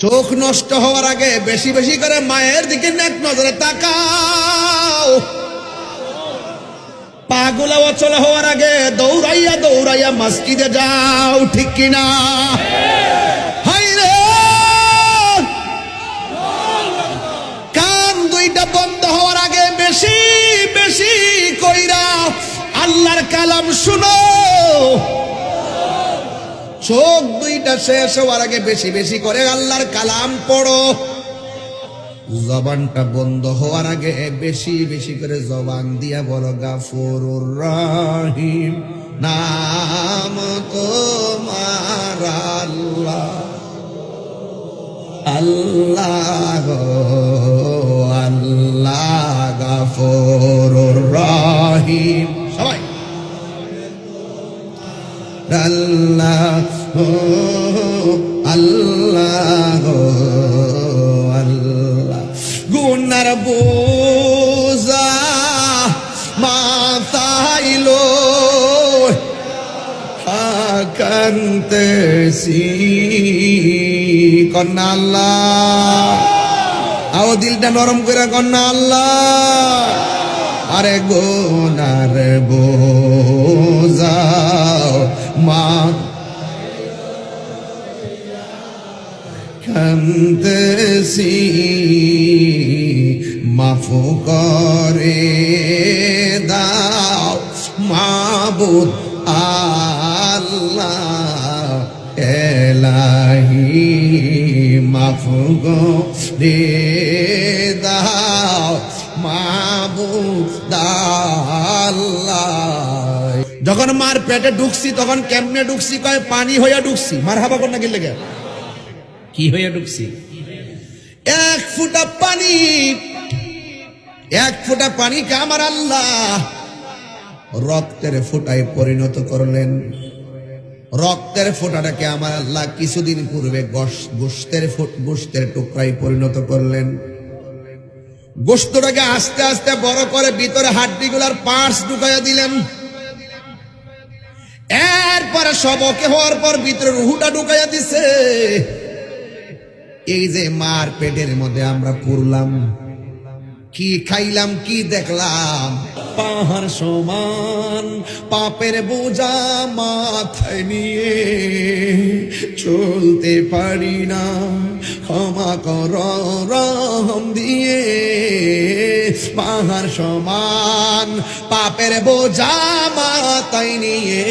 চোখ নষ্ট হওয়ার আগে বেশি বেশি করে মায়ের দিকে নেক নজরে তাকাও। পাগুলা অচল হওয়ার আগে দৌড়াইয়া দৌড়াইয়া মসজিদে যাও, ঠিক কিনা? কান দুইটা বন্ধ হওয়ার আগে বেশি বেশি কইরা আল্লাহর কালাম শুনো। চোখ দুইটা শেষ হওয়ার আগে বেশি বেশি করে আল্লাহর কালাম পড়ো। জবানটা বন্ধ হওয়ার আগে বেশি বেশি করে জবান দিয়া বলো, গাফুরুর রাহিম, নাম তোমার আল্লাহ আল্লাহ আল্লাহ আল্লাহ আল্লাহ। গুনার বোঝা মাথাইলো কান্তেছি কন্যা আল্লাহ, আও দিলটা নরম করে কন্যা আল্লাহ। আরে গোনার বোঝাও মা কান্দেছি মাফু করে দাও মাবুদ আল্লাহ এলাহি মাফু করে দাও মাবুদ আল্লাহ যখন মার পেটে ঢুকছি তখন কেমনে ঢুকছি কয় পানি হইয়া ঢুকছি। মার হাবা কর না গেলে কি হইয়া ঢুকছি? এক ফুটা পানি এক ফুটা পানি কে আমার আল্লাহ রক্তের ফোঁটায় পরিণত করলেন। রক্তের ফোঁটাটাকে আমার আল্লাহ কিছুদিন পূর্বে গোশতের ফোট- টুকরায় পরিণত করলেন। গোস্তটাকে আস্তে আস্তে বড় করে ভিতরে হাড্ডিগুলার পার্টস ঢুকাইয়া দিলেন। এরপরে সবকে হওয়ার পর ভিতরে রুহুটা ঢুকাইয়া দিছে। এই যে মার পেটের মধ্যে আমরা পড়লাম, কি খাইলাম, কি দেখলাম? পাহাড় সমান, পাপের বোঝা মাথায় নিয়ে চলতে পারি না। ক্ষমা কর, রহম দিয়ে পাহাড় সমান, পাপের বোঝা মাথায় নিয়ে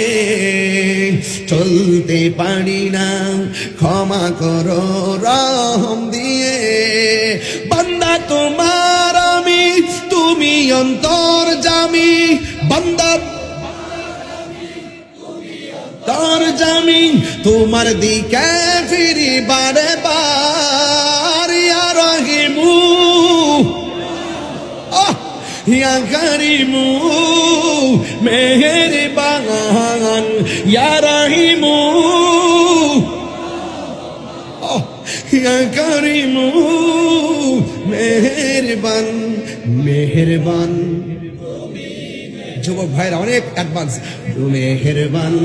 চলতে পারি না। ক্ষমা করো, রহম দিয়ে। বান্দা তোমার আমি, তুমি অন্তর জামি। বান্দা তোর জামি তোমার দিকে ফিরি বার ইয়া করিমু মেহেরবান ইয়া রহিমু ইয়া করিমু মেহেরবান মেহেরবান যুবক ভাইরা অনেক অ্যাডভান্স মেহেরবান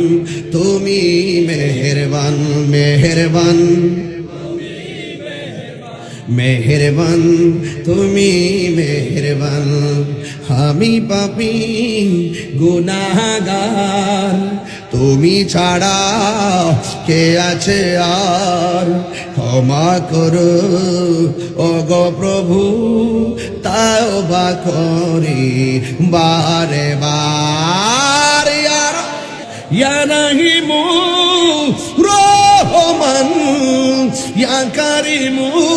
তুমি মেহেরবান মেহেরবান মেহেরবান তুমি মেহেরবান আমি পাপি গুনাগার। তুমি ছাড়া কে আছে আর? ক্ষমা করো ও গো প্রভু, তাও বা করি বারে বার। রাহিমু রহমান, ইয়া কারিমু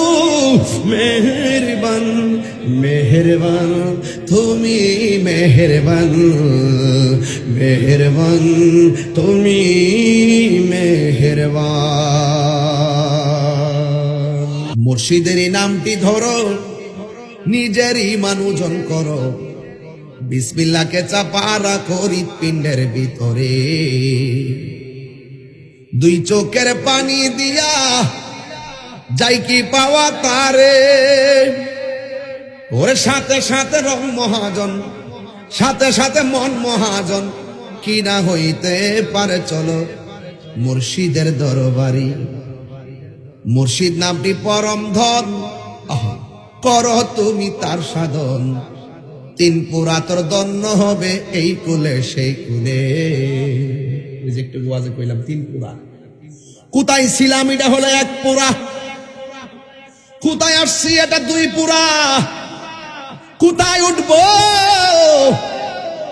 মেহেরবান মেহেরবান, তুমি মেহেরবান মেহেরবান, তুমি মেহেরবান। মুর্শিদের নামটি ধরো, নিজেরই মানুজন করো। বিসমিল্লাকে চাপা রাখো হৃৎপিণ্ডের ভিতরে। দুই চোখের পানি দিয়া যাই কি পাওয়া তারে। ওর সাথে সাথে রং মহাজন সাথে সাথে মন মহাজন কি না হইতে পারে চলো মুর্শিদের দরবারি। মুর্শিদ নামটি পরম ধন কর তুমি তার সাধন। তিন পুরা তোর দন্য হবে এই কুলে সেই কুলে। একটু কইলাম তিন পুরা। কোথায় ছিলাম এটা হলো এক পুরা। কোথায় আসছি এটা দুই পুরা? কোথায় উঠবো?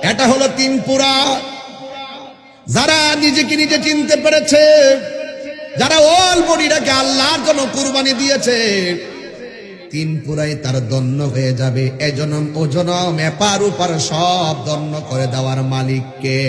এটা হলো তিন পুরা। যারা নিজেকে নিজে চিনতে পেরেছে, যারা ওল বডিটাকে আল্লাহর জন্য কুরবানি দিয়েছে, তিন পুরাই তার দন্য হয়ে যাবে। এজনম ও জনম, এপার উপার সব দন্য করে দেওয়ার মালিককে।